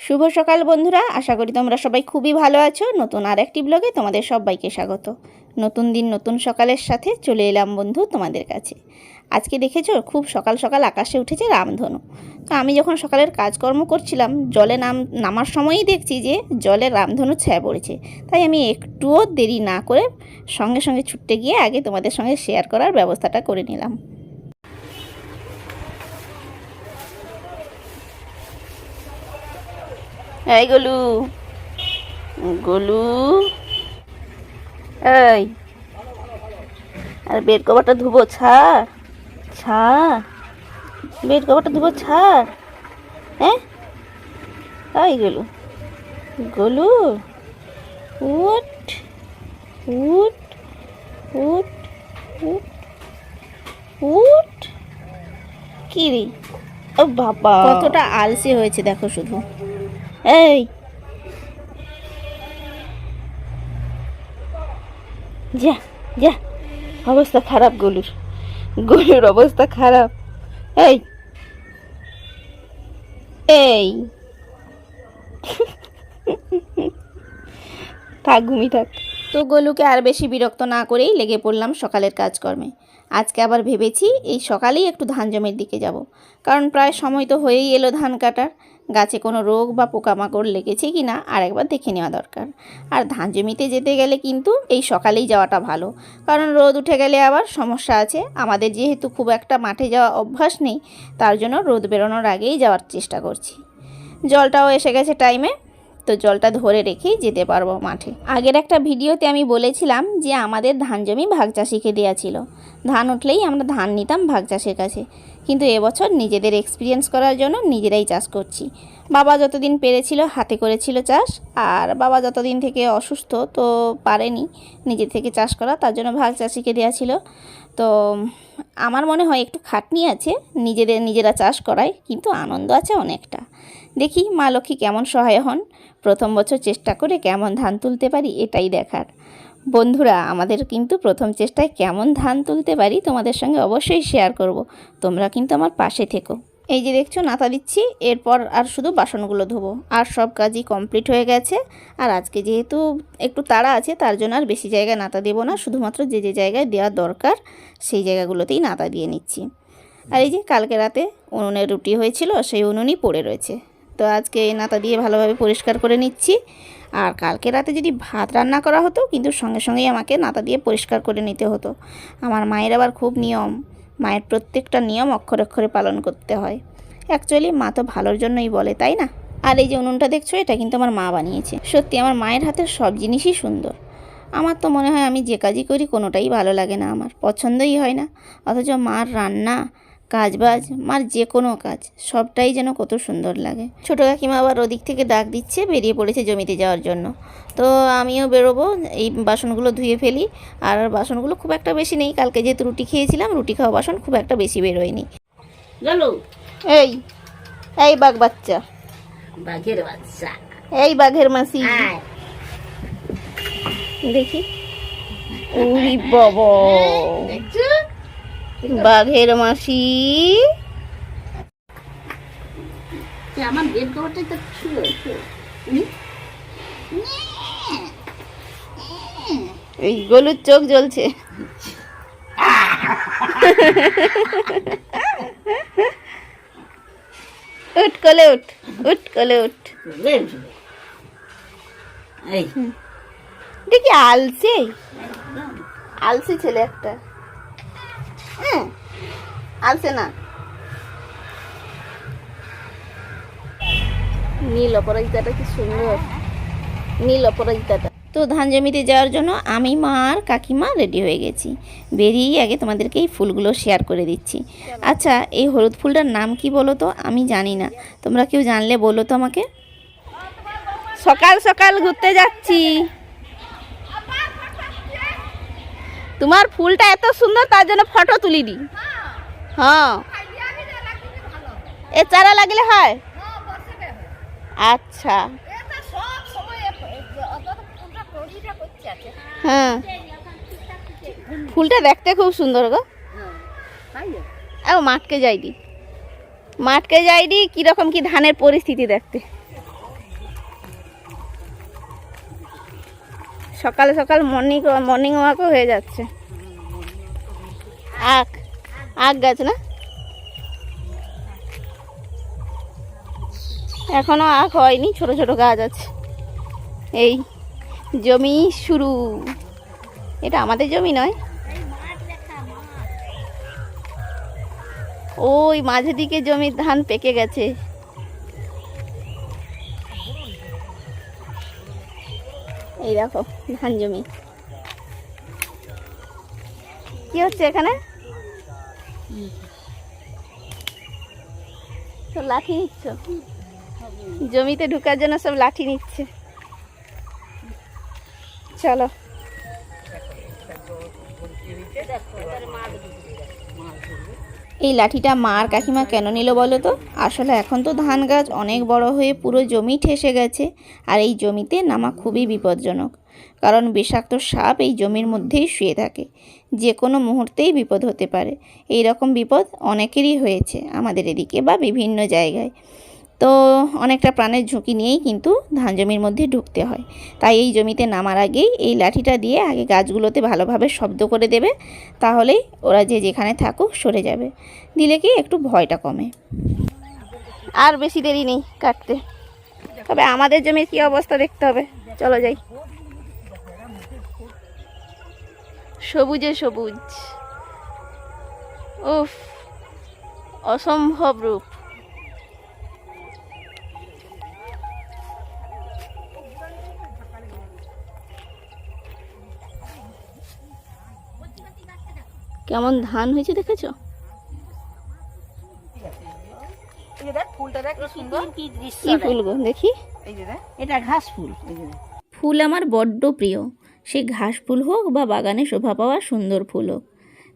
শুভ সকাল বন্ধুরা, আশা করি তোমরা সবাই খুবই ভালো আছো। নতুন আর একটি ব্লগে তোমাদের সবাইকে স্বাগত। নতুন দিন, নতুন সকালের সাথে চলে এলাম বন্ধু তোমাদের কাছে। আজকে দেখেছ, খুব সকাল সকাল আকাশে উঠেছে রামধনু। তো আমি যখন সকালের কাজকর্ম করছিলাম, জলে নাম, নামার সময়ই দেখছি যে জলে রামধনু ছায়া পড়েছে। তাই আমি একটুও দেরি না করে সঙ্গে সঙ্গে ছুটতে গিয়ে আগে তোমাদের সঙ্গে শেয়ার করার ব্যবস্থাটা করে নিলাম। এই গলু। গলু। এই। আর বেড কভারটা ধুবো ছাড় ছাড় বেড কভারটা ধুবো ছাড় হ্যাঁ? এই গলু। গলু। উঠ। উঠ। উঠ। উঠ। উঠ। কি রে ও বাবা। কতটা আলসে হয়েছে, দেখো শুধু। এই। যা যা। অবস্থা খারাপ গলুর। গলুর অবস্থা খারাপ। এই। এই। থাক ঘুমি থাক। তো গোলুকে আর বেশি বিরক্ত না করেই লেগে পড়লাম সকালের কাজকর্মে। আজকে আবার ভেবেছি এই সকালেই একটু ধান জমির দিকে যাব। কারণ প্রায় সময় তো হয়েই এলো ধান কাটার। গাছে কোনো রোগ বা পোকামাকড় লেগেছে কি না আর একবার দেখে নেওয়া দরকার। আর ধান জমিতে যেতে গেলে কিন্তু এই সকালেই যাওয়াটা ভালো। কারণ রোদ উঠে গেলে আবার সমস্যা আছে। আমাদের যেহেতু খুব একটা মাঠে যাওয়া অভ্যাস নেই, তার জন্য রোদ বেরোনোর আগেই যাওয়ার চেষ্টা করছি। জলটাও এসে গেছে টাইমে তো জলটা ধরে রেখেই যেতে পারব মাঠে। আগের একটা ভিডিওতে আমি বলেছিলাম যে আমাদের ধান জমি ভাগ চাষিকে দেওয়া ছিল। ধান উঠলেই আমরা ধান নিতাম ভাগ চাষের কাছে। কিন্তু এবছর নিজেদের এক্সপিরিয়েন্স করার জন্য নিজেরাই চাষ করছি। বাবা যতদিন পেরেছিল হাতে করেছিল চাষ, আর বাবা যতদিন থেকে অসুস্থ তো পারেনি নিজে থেকে চাষ করা, তার জন্য ভাগ চাষিকে দেওয়া ছিল। তো আমার মনে হয় একটু খাটনি আছে, নিজেদের নিজেরা চাষ করায়, কিন্তু আনন্দ আছে অনেকটা। দেখি মা লক্ষ্মী কেমন সহায় হন। প্রথম বছর চেষ্টা করে কেমন ধান তুলতে পারি এটাই দেখার। বন্ধুরা, আমাদের কিন্তু প্রথম চেষ্টায় কেমন ধান তুলতে পারি তোমাদের সঙ্গে অবশ্যই শেয়ার করব। তোমরা কিন্তু আমার পাশে থেকো। এই যে দেখছ, নাতা দিচ্ছি, এরপর আর শুধু বাসনগুলো ধোবো। আর সব কাজই কমপ্লিট হয়ে গেছে। আর আজকে যেহেতু একটু তাড়া আছে, তার জন্য আর বেশি জায়গায় নাতা দেবো না। শুধুমাত্র যে যে জায়গায় দেওয়া দরকার, সেই জায়গাগুলোতেই নাতা দিয়ে নিচ্ছি। আর এই যে কালকে রাতে উনুনের রুটি হয়েছিল, সেই উনুনই পড়ে রয়েছে। তো আজকে এই নাতা দিয়ে ভালোভাবে পরিষ্কার করে নিচ্ছি। আর কালকে রাতে যদি ভাত রান্না করা হতো, কিন্তু সঙ্গে সঙ্গেই আমাকে নাতা দিয়ে পরিষ্কার করে নিতে হতো। আমার মায়ের আবার খুব নিয়ম। মায়ের প্রত্যেকটা নিয়ম অক্ষরে অক্ষরে পালন করতে হয়। অ্যাকচুয়ালি মা তো ভালোর জন্যই বলে, তাই না? আর এই যে উনুনটা দেখছ, এটা কিন্তু আমার মা বানিয়েছে। সত্যি আমার মায়ের হাতের সব জিনিসই সুন্দর। আমার তো মনে হয় আমি যে কাজই করি, কোনোটাই ভালো লাগে না আমার। পছন্দই হয় না। অথচ মার রান্না কাজবাজ মার যে কোনো কাজ সবটাই যেন কত সুন্দর লাগে। ছোটো কাকিমা আবার ওদিক থেকে ডাক দিচ্ছে বেরিয়ে পড়েছে জমিতে যাওয়ার জন্য। তো আমিও বেরোবো এই বাসনগুলো ধুয়ে ফেলি। আর বাসনগুলো খুব একটা বেশি নেই কালকে যেহেতু রুটি খেয়েছিলাম রুটি খাওয়া বাসন খুব একটা বেশি বেরোয়নি। গেল এই এই বাঘ বাচ্চা। বাঘের বাচ্চা। এই বাঘের মাসি। দেখি। উরি বাবা। দেখছ? বাঘের মাসি। আমার বেড কভারটা তো ছিল এই গলুর চোখ জ্বলছে। উঠ কলে উঠ উঠ কলে উঠ। এই। দেখি আলসে। আলসে ছেলে একটা। হ্যাঁ আলসে না। নীল অপরাজিতাটা কি সুন্দর। নীল অপরাজিতাটা। তো ধান জমিতে যাওয়ার জন্য আমি মা আর কাকিমা রেডি হয়ে গেছি। বেরিয়েই আগে তোমাদেরকে এই ফুলগুলো শেয়ার করে দিচ্ছি। আচ্ছা এই হলুদ ফুলটার নাম কি বলো তো? আমি জানি না। তোমরা কেউ জানলে বলো তো আমাকে। সকাল সকাল ঘুরতে যাচ্ছি। তোমার ফুলটা এত সুন্দর, তার জন্য ফটো তুলি দি। হ্যাঁ। এ চারা লাগলে হয়? আচ্ছা। হ্যাঁ। ফুলটা দেখতে খুব সুন্দর গো। ও মাঠকে দি মাঠকে যাই দি কীরকম কি ধানের পরিস্থিতি দেখতে। সকালে সকাল মর্নিং মর্নিং ওয়াকও হয়ে যাচ্ছে। আখ আখ গাছ না? এখনও আখ হয়নি, ছোট ছোট গাছ আছে। এই জমি শুরু। এটা আমাদের জমি নয়। ওই মাঝে দিকে জমির ধান পেকে গেছে। এই দেখো, ধান জমি। কি হচ্ছে এখানে? সব লাঠি নিচ্ছ? জমিতে ঢুকার জন্য সব লাঠি নিচ্ছে। চলো। এই লাঠিটা মা আর কাকিমা কেন নিল বলো তো? আসলে এখন তো ধান গাছ অনেক বড় হয়ে পুরো জমি ঠেসে গেছে, আর এই জমিতে নামা খুবই বিপজ্জনক। কারণ বিষাক্ত সাপ এই জমির মধ্যেই শুয়ে থাকে। যে কোনো মুহূর্তেই বিপদ হতে পারে। এই রকম বিপদ অনেকেরই হয়েছে আমাদের এদিকে বা বিভিন্ন জায়গায়। তো অনেকটা প্রাণের ঝুঁকি নিয়েই কিন্তু ধান জমির মধ্যে ঢুকতে হয়। তাই এই জমিতে নামার আগেই এই লাঠিটা দিয়ে আগে গাছগুলোতে ভালোভাবে শব্দ করে দেবে তাহলেই ওরা যে যেখানে থাকুক সরে যাবে। দিলে কি একটু ভয়টা কমে। আর বেশি দেরি নেই কাটতে। তবে আমাদের জমির কি অবস্থা দেখতে হবে। চলো যাই। সবুজে সবুজ। উফ, অসম্ভব রূপ। কেমন ধান হয়েছে দেখেছ? এই যে দেখ ফুলটা দেখ কি সুন্দর। কি দৃশ্য কি ফুল গো দেখি। এই যে দেখ এটা ঘাস ফুল আমার বড্ড প্রিয়। সে ঘাস ফুল হোক বা বাগানে শোভা পাওয়া সুন্দর ফুল হোক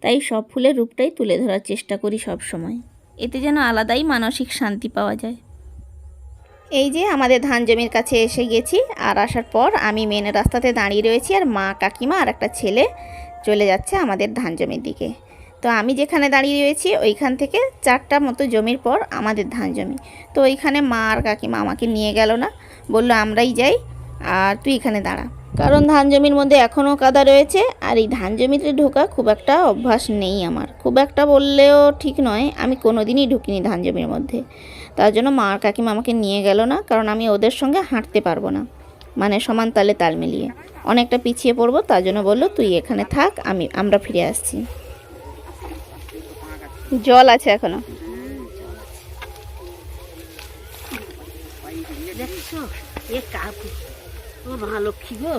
তাই সব ফুলের রূপটাই তুলে ধরার চেষ্টা করি সব সময়। এতে যেন আলাদাই মানসিক শান্তি পাওয়া যায়। এই যে আমাদের ধান জমির কাছে এসে গেছি আর আসার পর আমি মেন রাস্তাতে দাঁড়িয়ে রয়েছি আর মা কাকিমা আর একটা ছেলে। চলে যাচ্ছে আমাদের ধান জমির দিকে। তো আমি যেখানে দাঁড়িয়ে রয়েছি, ওইখান থেকে চারটা মতো জমির পর আমাদের ধান জমি। তো ওইখানে মা আর কাকিমা আমাকে নিয়ে গেল না, বলল, আমরাই যাই, আর তুই এখানে দাঁড়া। কারণ ধান জমির মধ্যে এখনও কাদা রয়েছে, আর এই ধান জমিতে ঢোকা খুব একটা অভ্যাস নেই আমার। খুব একটা বললেও ঠিক নয়, আমি কোনোদিনই ঢুকিনি ধান জমির মধ্যে। তার জন্য মা আর কাকিমা আমাকে নিয়ে গেল না, কারণ আমি ওদের সঙ্গে হাঁটতে পারব না। মানে সমান তালে তাল মিলিয়ে। অনেকটা পিছিয়ে পড়ব তার জন্য বলল তুই এখানে থাক আমি আমরা ফিরে আসছি। জল আছে এখনও। দেখছ? এ কাকু ও মহালক্ষ্মী গো।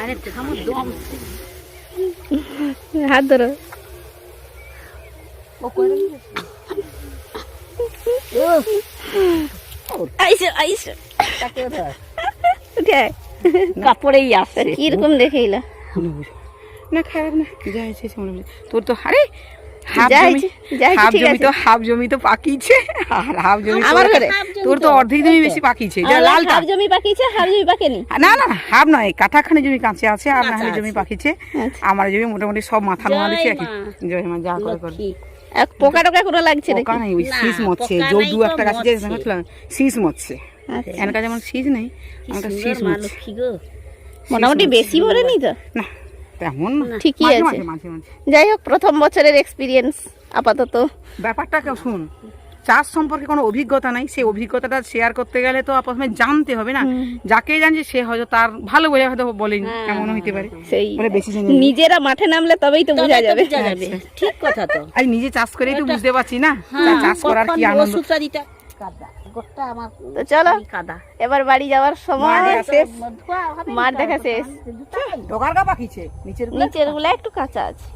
আরে থামো দম। হাত ধরো। আইসো আইসো। কাপড়েই আসছে কীরকম দেখে এলা না খারাপ না। যা। তোর তো হারে হাফ জমি। তো হাফ জমি তো পাকিয়েছে। আর হাফ জমি আমার তোর- ঘরে? তোর তো অর্ধেক জমি বেশি পাকিয়েছে। লালটা হাফ জমি পাকিয়েছে হাফ জমি পাকেনি। না না হাফ নয় কাঠাখানি জমি কাঁচে আছে আর না হলে জমি পাকিয়েছে। আচ্ছা। আমার জমি মোটামুটি সব মাথা নোয়া দিচ্ছে জয় জয় মা যা করে করে। এক পোকা টোকা কোনো লাগছে পোকা নাকি? ওই শীষ মরছে দু একটা গাছে যে শীষ মরছে। আচ্ছা। এনকা যেমন শীষ নেই সুন্দর শীষ মোটামুটি বেশি ভরেনি তো? না। তেমন না। ঠিকই আছে। যাই হোক প্রথম বছরের এক্সপিরিয়েন্স আপাতত। ব্যাপারটা কেউ শুন। চাষ সম্পর্কে কোনো অভিজ্ঞতা নাই। সেই অভিজ্ঞতাটা শেয়ার করতে গেলে তো প্রথমে জানতে হবে না। যাকে জানছে সে হয়তো তার ভালো বোঝা হয়তো বলেনি এমন হইতে পারে। সেই বলে বেশি নিজেরা মাঠে নামলে তবেই তো বোঝা যাবে। ঠিক কথা তো। আর নিজে চাষ করেই তো বুঝতে পারছি না। হ্যাঁ, চাষ করার কি আনন্দ? আমার তো চলো কাদা। এবার বাড়ি যাওয়ার সময় শেষ। মাঠ দেখা শেষ। পাকিছে। নিচেরগুলো নিচেরগুলা একটু কাঁচা আছে।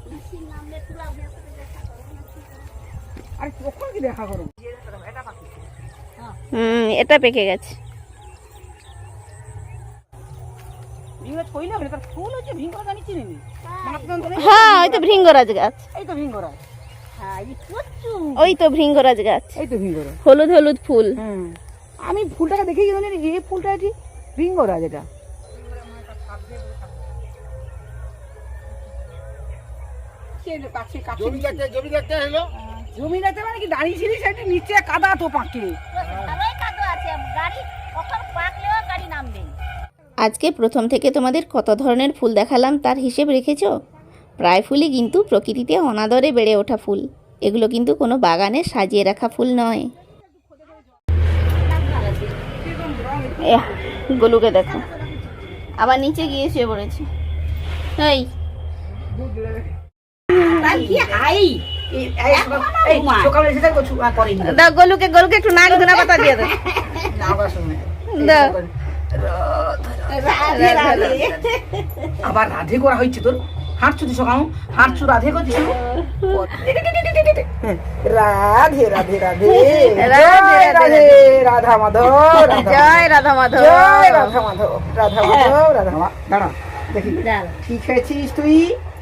আর কখন কি দেখা করব হুম এটা পেকে গেছে। নেই হ্যাঁ ওই তো ভৃঙ্গরাজ গাছ এই তো ভিঙ্গরাজ হ্যাঁ ওই তো ভৃঙ্গরাজ গাছ। এই তো ভিঙ্গরাজ। হলুদ হলুদ ফুল। আমি ফুলটাকে দেখেই গেলাম জানি এই ফুলটা এটি ভিঙ্গরাজ এটা। জমি দেখতে মানে কি নিচে কাদা তো পাকে আজকে প্রথম থেকে তোমাদের কত ধরনের ফুল দেখালাম তার হিসেব রেখেছো? প্রায় ফুলই কিন্তু প্রকৃতিতে অনাদরে বেড়ে ওঠা ফুল। এগুলো কিন্তু কোনো বাগানে সাজিয়ে রাখা ফুল নয়। গোলুকে দেখো। আবার নিচে গিয়ে শুয়ে পড়েছে। গোলুকে গোলুকে একটু আবার রাধে করা হয়েছে তোর? হাঁটছু দিছো সকাল হাঁটছু রাধে করছিস রাধে রাধে রাধে। রাধে রাধে রাধা মাধব রাধা জয় রাধা মাধব। জয় রাধা মাধব রাধা মাধব রাধা মাধব। দাঁড়া দেখি। কি খেয়েছিস তুই?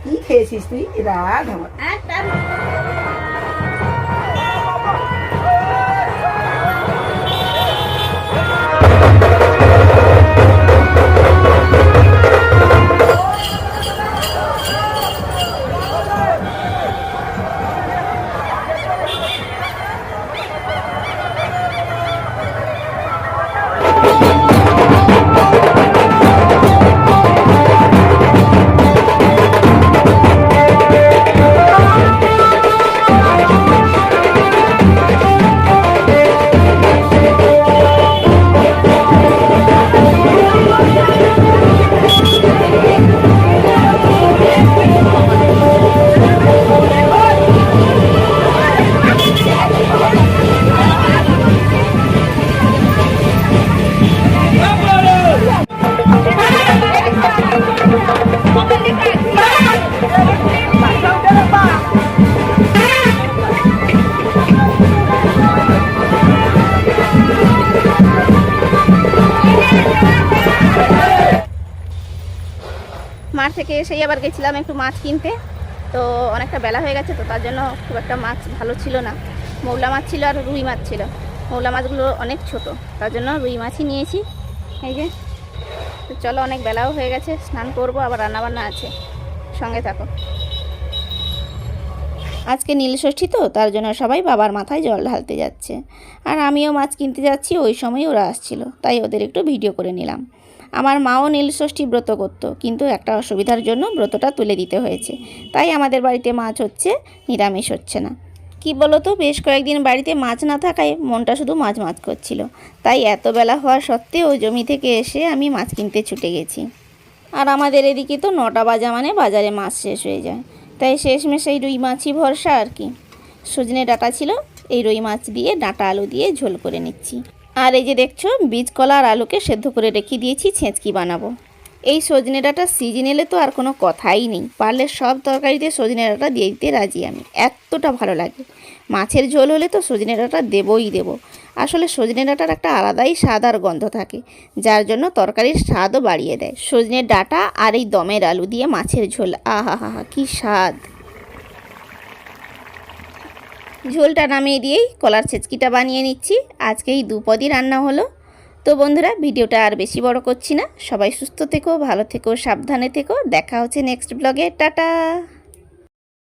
কি খেয়েছিস তুই? রাধা মাধব। থেকে এসেই আবার গেছিলাম একটু মাছ কিনতে। তো অনেকটা বেলা হয়ে গেছে, তো তার জন্য খুব একটা মাছ ভালো ছিল না। মৌলা মাছ ছিল আর রুই মাছ ছিল। মৌলা মাছগুলো অনেক ছোট, তার জন্য রুই মাছই নিয়েছি। এই যে, তো চলো অনেক বেলাও হয়ে গেছে, স্নান করব, আবার রান্নাবান্না আছে। সঙ্গে থাকো। আজকে নীলষষ্ঠী তো, তার জন্য সবাই বাবার মাথায় জল ঢালতে যাচ্ছে। আর আমিও মাছ কিনতে যাচ্ছি, ওই সময় ওরা আসছিল, তাই ওদের একটু ভিডিও করে নিলাম। আমার মাও নীলষষ্ঠী ব্রত করতো, কিন্তু একটা অসুবিধার জন্য ব্রতটা তুলে দিতে হয়েছে। তাই আমাদের বাড়িতে মাছ হচ্ছে, নিরামিষ হচ্ছে না। কি বলো তো বেশ কয়েকদিন বাড়িতে মাছ না থাকায় মনটা শুধু মাছ মাছ করছিল। তাই এত বেলা হওয়া সত্ত্বেও জমি থেকে এসে আমি মাছ কিনতে ছুটে গেছি। আর আমাদের এদিকে তো নটা বাজা মানে বাজারে মাছ শেষ হয়ে যায়। তাই শেষমেশ এই রুই মাছই ভরসা আর কি। সজনে ডাঁটা ছিল, এই রুই মাছ দিয়ে ডাঁটা আলু দিয়ে ঝোল করে নিচ্ছি। আর এই যে দেখছ, বীজ, কলা আর আলুকে সেদ্ধ করে রেখে দিয়েছি, ছেঁচকি বানাবো। এই সজনে ডাঁটা সিজন এলে তো আর কোনো কথাই নেই। পারলে সব তরকারিতে সজনে ডাঁটা দিয়ে দিতে রাজি আমি। এতটা ভালো লাগে। মাছের ঝোল হলে তো সজনে ডাঁটা দেবই দেবো। আসলে সজনে ডাঁটার একটা আলাদাই স্বাদ আর গন্ধ থাকে, যার জন্য তরকারির স্বাদও বাড়িয়ে দেয়। সজনের ডাঁটা আর এই দমের আলু দিয়ে মাছের ঝোল আহা হা হা কী স্বাদ! ঝোলটা নামিয়ে দিয়েই কলার ছেচকিটা বানিয়ে নিচ্ছি। আজকে এই দুপদই রান্না হলো। তো বন্ধুরা, ভিডিওটা আর বেশি বড় করছি না। সবাই সুস্থ থেকো, ভালো থেকো, সাবধানে থেকো। দেখা হচ্ছে নেক্সট ব্লগে টাটা!